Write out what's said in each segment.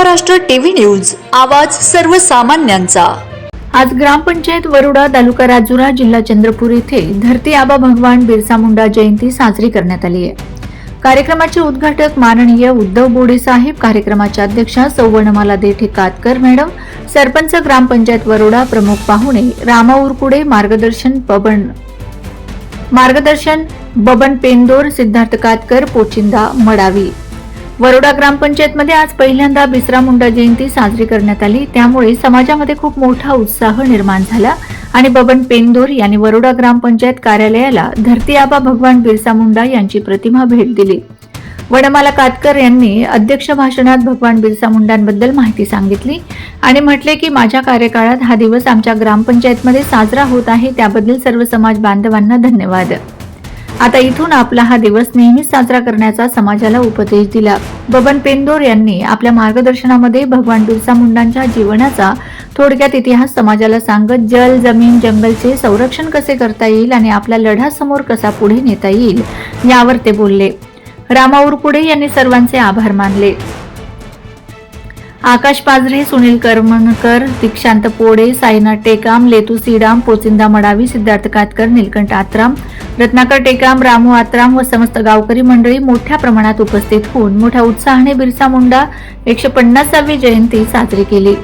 Maharashtra TV news आवाज सर्वसामान्यांचा. आज ग्रामपंचायत वरोडा तालुका राजुरा जिल्हा चंद्रपूर येथे धरती आबा भगवान बिरसा मुंडा जयंती साजरी करण्यात आली आहे. कार्यक्रमाचे उद्घाटक माननीय उद्धव बोडे साहेब कार्यक्रमाच्या अध्यक्षा सौवर्णमाला देठे कातकर मॅडम सरपंच ग्रामपंचायत वरोडा प्रमुख पाहुणे रामा उरकुडे मार्गदर्शन बबन मार्गदर्शन बबन पेंदोर सिद्धार्थ कातकर पोचिंदा मडावी. वरोडा ग्रामपंचायतमध्ये आज पहिल्यांदा बिसरा मुंडा जयंती साजरी करण्यात आली. त्यामुळे समाजामध्ये खूप मोठा उत्साह निर्माण झाला आणि बबन पेंदूर यांनी वरोडा ग्रामपंचायत कार्यालयाला धरती आबा भगवान बिरसा मुंडा यांची प्रतिमा भेट दिली. वडमाला कातकर यांनी अध्यक्ष भाषणात भगवान बिरसा मुंडांबद्दल माहिती सांगितली आणि म्हटले की माझ्या कार्यकाळात हा दिवस आमच्या ग्रामपंचायतमध्ये साजरा होत आहे. त्याबद्दल सर्व समाज बांधवांना धन्यवाद. आता इथून आपला हा दिवस नेहमीच साजरा करण्याचा समाजाला उपदेश दिला. बबन पेंदोर यांनी आपल्या मार्गदर्शनामध्ये भगवान बिरसा मुंडांच्या जीवनाचा थोडक्यात इतिहास समाजाला सांगत जल जमीन जंगलचे संरक्षण कसे करता येईल आणि आपला लढा समोर कसा पुढे नेता येईल यावर ते बोलले. रामा पुढे यांनी सर्वांचे आभार मानले. आकाश पाजरे सुनील करमणकर दीक्षांत पोडे साईनाथ टेकाम लेतू सीडाम पोचिंदा मडावी सिद्धार्थ कातकर निलकंठ आत्राम रत्नाकर टेकाम रामू आत्राम व समस्त गावकरी मंडळी मोठ्या प्रमाणात उपस्थित होऊन मोठ्या उत्साहाने बिरसा मुंडा एकशे पन्नासावी जयंती साजरी केली.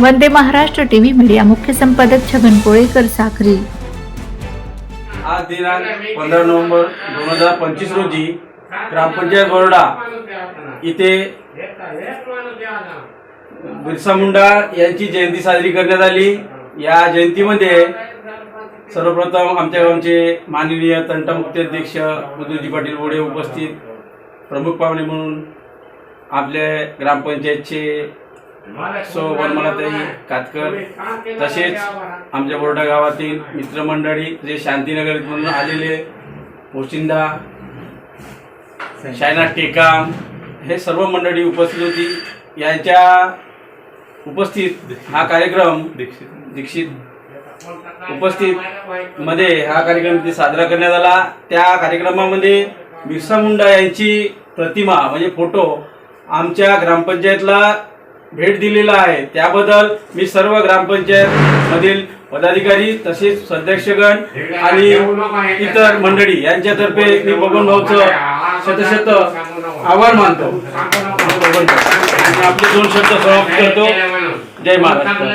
वंदे महाराष्ट्र टीव्ही मीडिया मुख्य संपादक छगन कोळेकर साखरी आज दिनांक पंधरा नोव्हेंबर दोन हजार पंचवीस रोजी ग्रामपंचायत बरोडा इथे बिरसा मुंडा यांची जयंती साजरी करण्यात आली. या जयंतीमध्ये सर्वप्रथम आमच्या गावचे माननीय तंटमुक्ती अध्यक्ष मधुजी पाटील बोडे उपस्थित प्रमुख पाहुणे म्हणून आपले ग्रामपंचायतचे सो वनमालाताई कातकर तसेच आमच्या बोर्डा गावातील मित्रमंडळी जे शांतीनगर म्हणून आलेले पोशिंदा शायनाथ टेकाम हे सर्व मंडळी उपस्थित होती. यांच्या उपस्थित हा कार्यक्रम दीक्षित उपस्थित मध्ये हा कार्यक्रम साजरा करण्यात आला. त्या कार्यक्रमामध्ये बिरसा मुंडा यांची प्रतिमा म्हणजे फोटो आमच्या ग्रामपंचायतला भेट दिलेला आहे. त्याबद्दल मी सर्व ग्रामपंचायत मधील पदाधिकारी तसेच सदस्यगण आणि इतर मंडळी यांच्यातर्फे मी बबन भाऊचं शतशत आभार मानतो. आपले दोन शब्द समाप्त करतो. जय महाराष्ट्र.